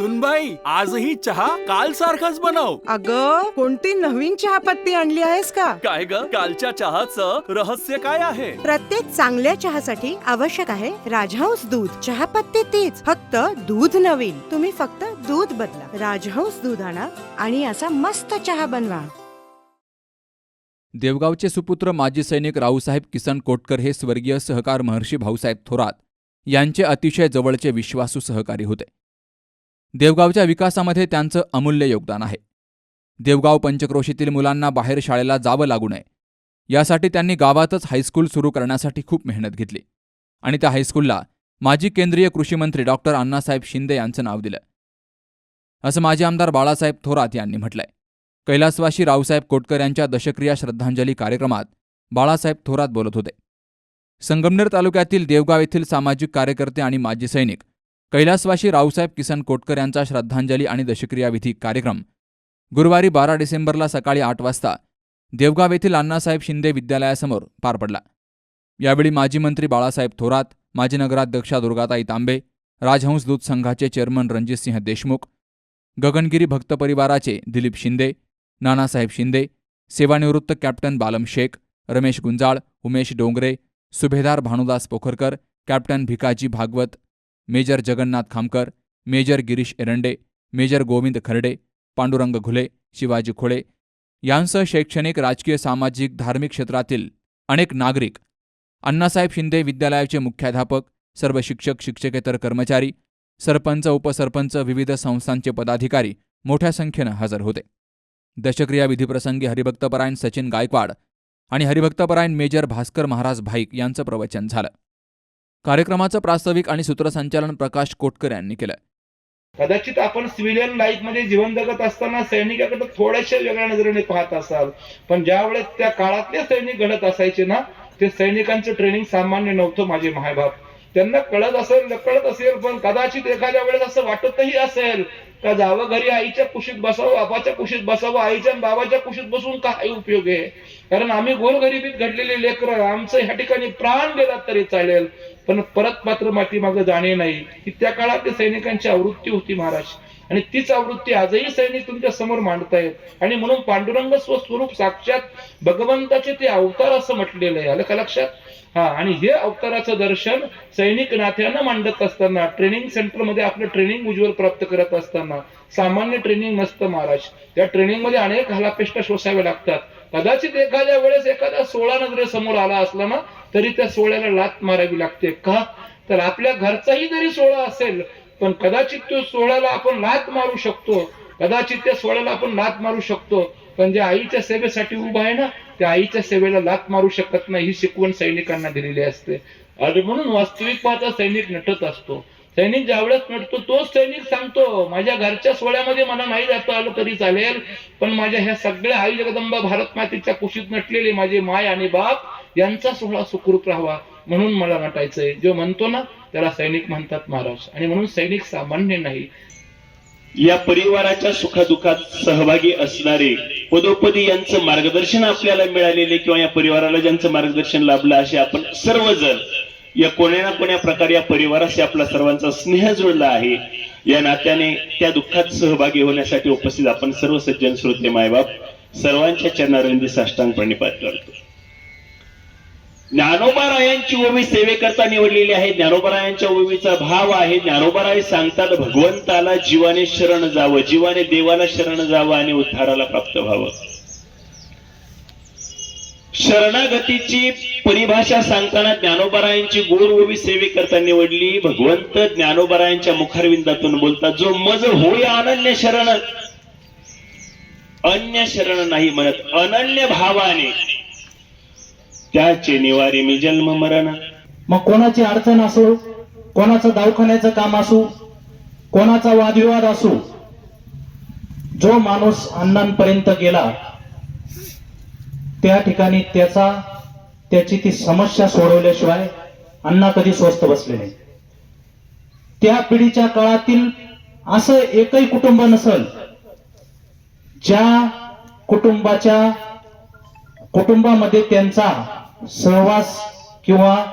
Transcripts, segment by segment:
सुनबाई आजही चहा काल सारखाच बनव. अग कोणती नवीन चहापत्ती आणली आहेस का? काय ग? कालच्या चहाचं रहस्य काय आहे? प्रत्येक चांगल्या चहासाठी आवश्यक आहे राजहंस दूध. चहापत्ती तीच फक्त दूध नवीन. तुम्ही फक्त दूध बदला. राजहंस दूध आणा आणि असा मस्त चहा बनवा. देवगावचे सुपुत्र माजी सैनिक रावसाहेब किसन कोटकर हे स्वर्गीय सहकार महर्षी भाऊसाहेब थोरात यांचे अतिशय जवळचे विश्वासू सहकारी होते. देवगावच्या विकासामध्ये त्यांचं अमूल्य योगदान आहे. देवगाव पंचक्रोशीतील मुलांना बाहेर शाळेला जावं लागू नये. यासाठी त्यांनी गावातच हायस्कूल सुरू करण्यासाठी खूप मेहनत घेतली. आणि त्या हायस्कूलला माजी केंद्रीय कृषीमंत्री डॉक्टर अण्णासाहेब शिंदे यांचं नाव दिलं. असं माजी आमदार बाळासाहेब थोरात यांनी म्हटलंय. कैलासवासी रावसाहेब कोटकर यांच्या दशक्रिया श्रद्धांजली कार्यक्रमात बाळासाहेब थोरात बोलत होते. संगमनेर तालुक्यातील देवगाव येथील सामाजिक कार्यकर्ते आणि माजी सैनिक कैलासवाशी रावसाहेब किसन कोटकर यांचा श्रद्धांजली आणि दशक्रियाविधी कार्यक्रम गुरुवारी बारा डिसेंबरला सकाळी आठ वाजता देवगाव येथील अण्णासाहेब शिंदे विद्यालयासमोर पार पडला. यावेळी माजी मंत्री बाळासाहेब थोरात माजी नगराध्यक्षा दुर्गाताई तांबे राजहंस दूध संघाचे चेअरमन रणजितसिंह देशमुख गगनगिरी भक्त परिवाराचे दिलीप शिंदे नानासाहेब शिंदे सेवानिवृत्त कॅप्टन बालम शेख रमेश गुंजाळ उमेश डोंगरे सुभेदार Bhanudas Pokharkar captain Bhikaji Bhagwat major Jagannath Khamkar major Girish Erande major Govind Kharde Pandurang Ghule Shivaji Khole यांसह शैक्षणिक राजकीय सामाजिक धार्मिक क्षेत्रातील अनेक नागरिक अण्णासाहेब शिंदे विद्यालयाचे मुख्याध्यापक सर्व शिक्षक शिक्षकेतर कर्मचारी सरपंच उपसरपंच विविध संस्थांचे पदाधिकारी मोठ्या संख्येनं हजर होते दशक्रिया विधीप्रसंगी हरिभक्तपरायण सचिन गायकवाड आणि हरिभक्तपरायण मेजर भास्कर महाराज भाईक यांचं प्रवचन झालं कार्यक्रमाचं प्रास्ताविक आणि सूत्रसंचालन प्रकाश कोटकर यांनी केलं कदाचित आपण सिव्हिलियन लाईफमध्ये जीवन जगत असताना सैनिकाकडे थोड्याशा वेगळ्या नजरेने पाहत असाल पण ज्या वेळेस त्या काळातले सैनिक घडत असायचे ना ते सैनिकांचं ट्रेनिंग सामान्य नव्हतं माझे मायबाप त्यांना कळत असेल कळत असेल पण कदाचित एखाद्या वेळेस असं वाटतही असेल का जावं घरी आईच्या कुशीत बसावं बाबाच्या कुशीत बसावं आईच्या आणि बाबाच्या कुशीत बसून काय उपयोग आहे? कारण आम्ही गोरगरिबीत घडलेले लेकर आमचं ह्या ठिकाणी प्राण गेलात तरी चालेल. पण परत मात्र माती मागे जाणे नाही. ही त्या काळात सैनिकांची आवृत्ती होती महाराज. आणि तीच आवृत्ती आजही सैनिक तुमच्यासमोर मांडतायत. आणि म्हणून पांडुरंग स्वस्वरूप साक्षात भगवंताचे ते अवतार असं म्हटलेलं आहे. आलं का लक्षात? हा आणि हे अवताराचं दर्शन सैनिक नात्यानं मांडत असताना ट्रेनिंग सेंटरमध्ये आपलं ट्रेनिंग उज्ज्वल प्राप्त करत असताना सामान्य ट्रेनिंग नसतं महाराज. त्या ट्रेनिंगमध्ये अनेक हलापेष्टा शोषाव्या लागतात. कदाचित एखाद्या वेळेस एखादा सोळा नजरे समोर आला असला ना तरी त्या सोहळ्याला लात मारावी लागते. का? तर आपल्या घरचाही जरी सोहळा असेल पण कदाचित तो सोहळ्याला आपण लात मारू शकतो. कदाचित त्या सोहळ्याला आपण लात मारू शकतो. पण जे आईच्या सेवेसाठी उभा आहे ना त्या आईच्या सेवेला लात मारू शकत नाही ही शिकवण सैनिकांना दिलेली असते. म्हणून वास्तविक पाहता सैनिक नटत असतो. सैनिक ज्यावेळेस नटतो तोच सैनिक सांगतो माझ्या घरच्या सोहळ्यामध्ये मला नाही जात आलं तरी चालेल पण माझ्या ह्या सगळ्या आई जगदंबा भारत मातेच्या कुशीत नटलेले माझे माय आणि बाप यांचा सोहळा सुखरूप राहावा म्हणून मला नटायचंय. जो म्हणतो ना त्याला सैनिक म्हणतात महाराज. आणि म्हणून सैनिक सामान्य नाही. या परिवाराच्या सुखादुखात सहभागी असणारे पदोपदी यांचं मार्गदर्शन आपल्याला मिळालेले किंवा या परिवाराला ज्यांचं मार्गदर्शन लाभलं असे आपण सर्वजण या कोण्या ना कोण्या प्रकारे या परिवाराशी आपला सर्वांचा स्नेह जुळला आहे. या नात्याने त्या दुःखात सहभागी होण्यासाठी उपस्थित आपण सर्व सज्जन श्रोते मायबाप सर्वांच्या चरणारविंदी साष्टांग प्रणिपात करतो ज्ञानोबारायांची ओवी सेवेकरता निवडलेली आहे. ज्ञानोबारायांच्या ओवीचा भाव आहे. ज्ञानोबाराय सांगतात भगवंताला जीवाने शरण जावं जीवाने देवाला शरण जावं आणि उद्धाराला प्राप्त व्हावं. शरणागतीची परिभाषा सांगताना ज्ञानोबरायांची गोड ओवी सेवेकरता निवडली भगवंत ज्ञानोबरायांच्या मुखारविंदातून बोलतात जो मज होय अनन्य शरण. अन्य शरण नाही म्हणत अनन्य भावाने. त्याचे निवारी मी जन्म मरण. मग कोणाची अडचण असो कोणाचं दवाखान्याचं काम असो कोणाचा वादविवाद असो जो माणूस अण्णांपर्यंत गेला त्या ठिकाणी त्याचा त्याची ती समस्या सोडवल्याशिवाय अण्णा कधी स्वस्त बसले नाही त्या पिढीच्या काळातील असं एकही कुटुंब नसल ज्या कुटुंबाच्या कुटुंबामध्ये त्यांचा सहवास किंवा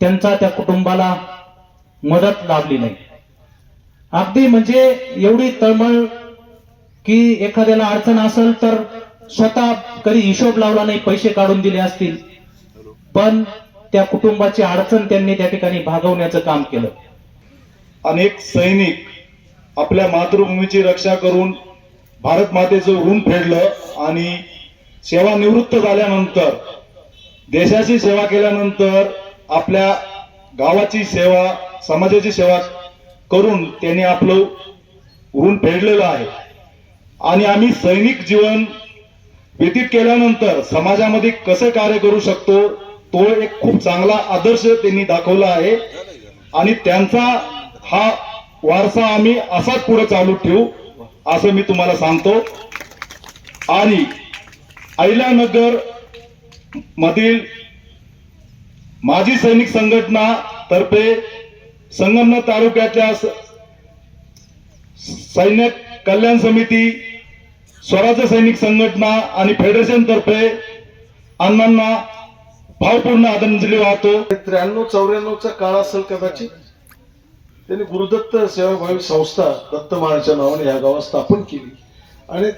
त्यांचा त्या कुटुंबाला मदत लाभली नाही. अगदी म्हणजे एवढी तळमळ की एखाद्याला अडचण असेल तर स्वतः कधी हिशोब लावला नाही पैसे काढून दिले असतील. पण त्या कुटुंबाची अडचण त्यांनी त्या ठिकाणी भागवण्याचं काम केलं. अनेक सैनिक आपल्या मातृभूमीची रक्षा करून भारत मातेचं ऋण फेडलं आणि सेवानिवृत्त झाल्यानंतर देशाची सेवा केल्यानंतर आपल्या गावाची सेवा समाजाची सेवा करून त्यांनी आपलं ऋण फेडलेलं आहे. आणि आम्ही सैनिक जीवन व्यतीत केल्यानंतर समाजामध्ये कसं कार्य करू शकतो तो एक खूप चांगला आदर्श त्यांनी दाखवला आहे. आणि त्यांचा हा वारसा आम्ही असाच पुढे चालू ठेवू असं मी तुम्हाला सांगतो. आणि अहिल्यानगर मधील माजी सैनिक संघटना तर्फे संगमनेर तालुक्यातल्या सैन्य कल्याण समिती स्वराज्य सैनिक संघटना आणि फेडरेशन तर्फे अण्णांना भावपूर्ण आदरांजली वाहतो. त्र्याण्णव चौऱ्याण्णवचा काळ असेल कदाचित. त्यांनी गुरुदत्त सेवाभावी संस्था दत्त महाराजच्या नावाने या गावात स्थापन केली. आणि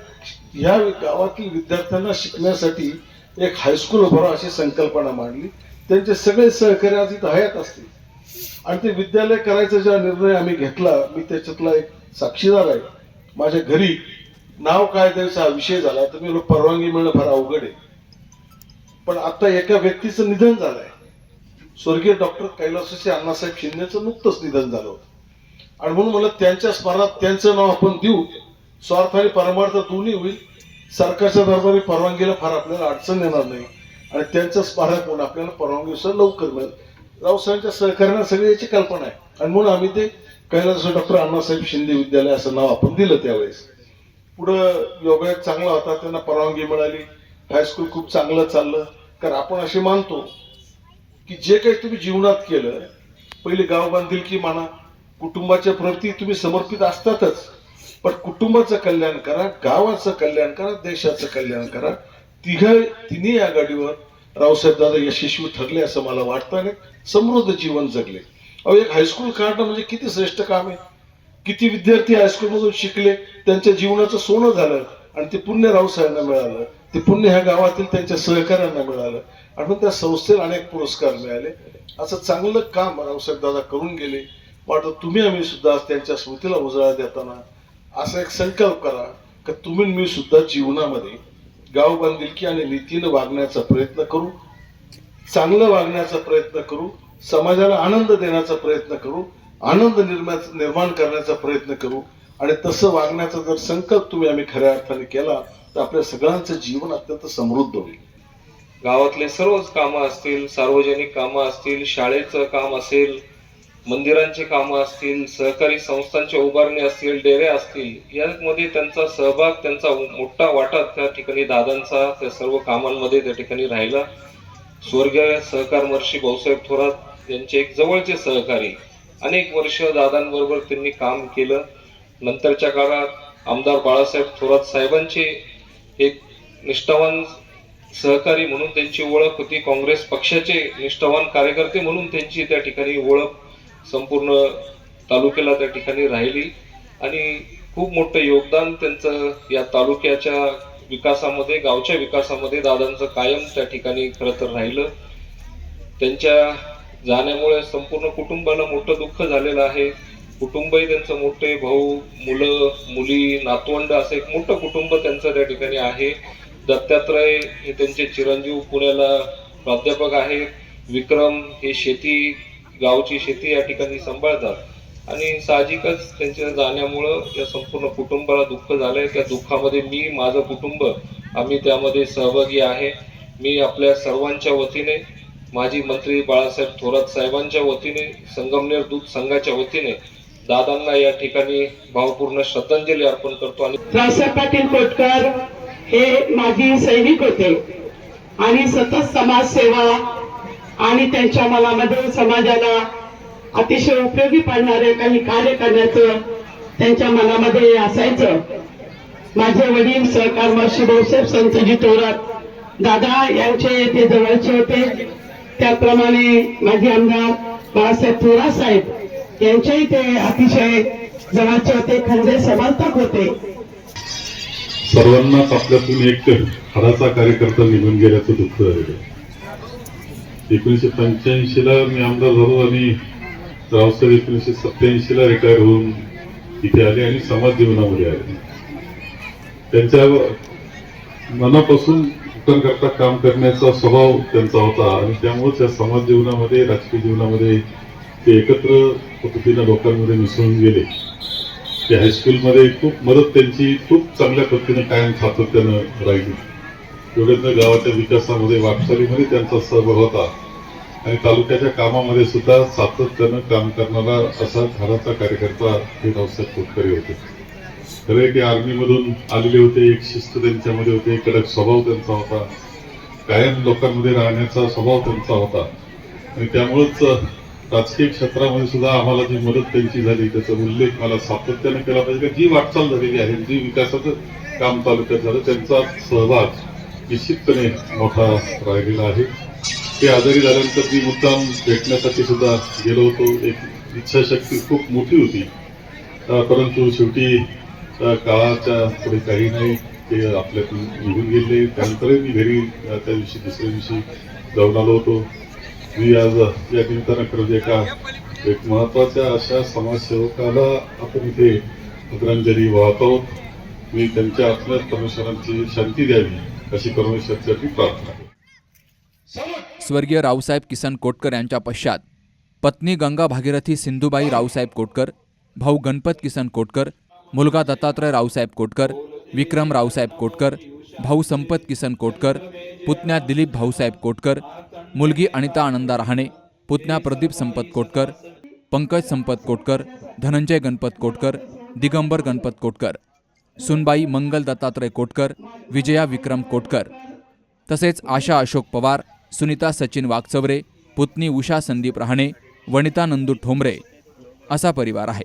ह्या गावातील विद्यार्थ्यांना शिकण्यासाठी एक हायस्कूल उभारा अशी संकल्पना मांडली. त्यांचे सगळे सहकारी आज इथं हयात असतील. आणि ते विद्यालय करायचा ज्या निर्णय आम्ही घेतला मी त्याच्यातला एक साक्षीदार आहे. माझ्या घरी नाव काय द्यायचा विषय झाला तर मी परवानगी मिळणं फार अवघड आहे. पण आता एका व्यक्तीचं निधन झालंय. स्वर्गीय डॉक्टर कैलासवासी अण्णासाहेब शिंदेचं नुकतंच निधन झालं होतं. आणि म्हणून मला त्यांच्या स्मरणात त्यांचं नाव आपण देऊ. स्वार्थ आणि परमार्थ दोन्ही होईल. सरकारच्या दरबारी परवानगीला फार आपल्याला अडचण येणार नाही. आणि त्यांचं स्मारक म्हणून आपल्याला परवानगीनुसार लवकर मिळेल. रावसाहेबांच्या सहकार्याने सगळी याची कल्पना आहे. आणि म्हणून आम्ही ते कैलास डॉक्टर अण्णासाहेब शिंदे विद्यालय असं नाव आपण दिलं त्यावेळेस. पुढं योगायोग चांगला होता त्यांना परवानगी मिळाली. हायस्कूल खूप चांगलं चाललं. कारण आपण असे मानतो की जे काही तुम्ही जीवनात केलं पहिले गाव बांधील की माना कुटुंबाच्या प्रती तुम्ही समर्पित असतातच. पण कुटुंबाचं कल्याण करा गावाचं कल्याण करा देशाचं कल्याण करा. तिघ तिन्ही आघाडीवर रावसाहेब दादा यशस्वी ठरले असं मला वाटतं आणि समृद्ध जीवन जगले. अहो एक हायस्कूल काढणं म्हणजे किती श्रेष्ठ काम आहे. किती विद्यार्थी हायस्कूलमधून शिकले त्यांच्या जीवनाचं सोनं झालं आणि ते पुण्य रावसाहेबांना मिळालं. ते पुण्य ह्या गावातील त्यांच्या सहकाऱ्यांना मिळालं. आणि मग त्या संस्थेला अनेक पुरस्कार मिळाले. असं चांगलं काम रावसाहेब दादा करून गेले. वाटतं तुम्ही आम्ही सुद्धा त्यांच्या स्मृतीला उजाळा देताना असा एक संकल्प करा की तुम्ही मी सुद्धा जीवनामध्ये गाव बांधिलकी आणि नीतीनं वागण्याचा प्रयत्न करू चांगलं वागण्याचा प्रयत्न करू समाजाला आनंद देण्याचा प्रयत्न करू आनंद निर्माण निर्माण करण्याचा प्रयत्न करू. आणि तसं वागण्याचा जर संकल्प तुम्ही आम्ही खऱ्या अर्थाने केला तर आपल्या सगळ्यांचं जीवन अत्यंत समृद्ध होईल. गावातले सर्वच कामं असतील सार्वजनिक कामं असतील शाळेचं काम असेल मंदिरांची कामं असतील सहकारी संस्थांच्या उभारणी असतील डेरे असतील यामध्ये त्यांचा सहभाग त्यांचा मोठा वाटा त्या ठिकाणी दादांचा त्या सर्व कामांमध्ये त्या ठिकाणी राहिला. स्वर्गीय सहकार महर्षी भाऊसाहेब थोरात यांचे एक जवळचे सहकारी अनेक वर्ष दादांबरोबर त्यांनी काम केलं. नंतरच्या काळात आमदार बाळासाहेब थोरात साहेबांचे एक निष्ठावान सहकारी म्हणून त्यांची ओळख होती. काँग्रेस पक्षाचे निष्ठावान कार्यकर्ते म्हणून त्यांची त्या ठिकाणी ओळख संपूर्ण तालुक्याला त्या ठिकाणी राहिली. आणि खूप मोठं योगदान त्यांचं या तालुक्याच्या विकासामध्ये गावच्या विकासामध्ये दादांचं कायम त्या ठिकाणी खरं तर राहिलं. त्यांच्या जाण्यामुळे संपूर्ण कुटुंबाला मोठं दुःख झालेलं आहे. कुटुंबही त्यांचं मोठे भाऊ मुलं मुली नातवंड असं एक मोठं कुटुंब त्यांचं त्या ठिकाणी आहे. दत्तात्रय हे त्यांचे चिरंजीव पुण्याला प्राध्यापक आहेत. विक्रम हे शेती गावची शेती या ठिकाणी सांभाळतात. आणि साहजिकच त्यांच्या जाण्यामुळं या संपूर्ण कुटुंबाला दुःख झालंय. त्या दुःखामध्ये मी माझं कुटुंब आम्ही त्यामध्ये सहभागी आहे. मी आपल्या सर्वांच्या वतीने माजी मंत्री बाळासाहेब थोरात साहेबांच्या वतीने संगमनेर दूध संघाच्या वतीने दादांना या ठिकाणी भावपूर्ण श्रद्धांजली अर्पण करतो आणि रावसाहेब पाटील कोटकर हे माजी सैनिक होते आणि सतत समाजसेवा आणि त्यांच्या मनामध्ये समाजाला अतिशय उपयोगी पडणारे काही कार्य करण्याचं त्यांच्या मनामध्ये असायचं. माझे वडील सहकार महर्षी भाऊसाहेब संतजी थोरात दादा यांचे ते जवळचे होते. त्याचप्रमाणे माझे आमदार बाळासाहेब थोरात साहेब यांच्याही ते अतिशय जवळचे होते खंदे समर्थक होते सर्वांनाच आपल्यातून एक हाडाचा कार्यकर्ता निघून गेल्याचं दुःख झालेलं आहे. एकोणीसशे पंच्याऐंशी ला मी आमदार झालो आणि रावसाहेब एकोणीसशे सत्याऐंशी ला रिटायर होऊन इथे आले आणि समाज जीवनामध्ये आले त्यांच्या मनापासून करता काम करण्याचा स्वभाव त्यांचा होता. आणि त्यामुळे त्या समाज जीवनामध्ये राजकीय जीवनामध्ये ते एकत्र पद्धतीनं लोकांमध्ये मिसळून गेले. ते हायस्कूलमध्ये खूप मदत त्यांची खूप चांगल्या पद्धतीने कायम सातत्यानं राहिली. एवढ्यातनं गावाच्या विकासामध्ये वाटचालीमध्ये त्यांचा सहभाग होता. आणि तालुक्याच्या कामामध्ये सुद्धा सातत्यानं काम करणारा असा घराचा कार्यकर्ता हे रावसाहेब कोटकरे होते. खरं की आर्मीमधून आलेले होते एक शिस्त त्यांच्यामध्ये होते कडक स्वभाव त्यांचा होता. कायम लोकांमध्ये राहण्याचा स्वभाव त्यांचा होता. आणि त्यामुळंच राजकीय क्षेत्रामध्ये सुद्धा आम्हाला जी मदत त्यांची झाली त्याचा उल्लेख मला सातत्याने केला पाहिजे. का जी वाटचाल झालेली आहे जी विकासाचं काम तालुक्यात झालं त्यांचा सहभाग निश्चितपणे मोठा राहिलेला आहे. ते आजारी झाल्यानंतर मी मुद्दाम भेटण्यासाठी सुद्धा गेलो होतो एक इच्छाशक्ती खूप मोठी होती. परंतु शेवटी काळाच्या पुढे काही नाही ते आपल्यातून निघून गेले. त्यानंतरही मी घरी त्या दिवशी दुसऱ्या दिवशी जाऊन आलो होतो. मी आज या निमित्तानं खरंच एका एक महत्त्वाच्या अशा समाजसेवकाला आपण इथे आदरांजली वाहत. आहोत मी त्यांच्या आत्म्यात परमेश्वरांची शांती द्यावी अशी परमेश्वराची प्रार्थना स्वर्गीय रावसाहेब किसन कोटकर यांच्या पश्चात पत्नी गंगा भागीरथी सिंधुबाई रावसाहेब कोटकर भाऊ गणपत किसन कोटकर मुलगा दत्तात्रय रावसाहेब कोटकर विक्रम रावसाहेब कोटकर भाऊ संपत किसन कोटकर पुतण्या दिलीप भाऊसाहेब कोटकर मुलगी अनिता आनंदा रहाणे पुतण्या प्रदीप संपत कोटकर पंकज संपत कोटकर धनंजय गणपत कोटकर दिगंबर गणपत कोटकर सुनबाई मंगल दत्तात्रय कोटकर विजया विक्रम कोटकर. तसेच आशा अशोक पवार सुनीता सचिन वाघचवरे पुतणी उषा संदीप रहाणे वनिता नंदू ठोंबरे असा परिवार आहे.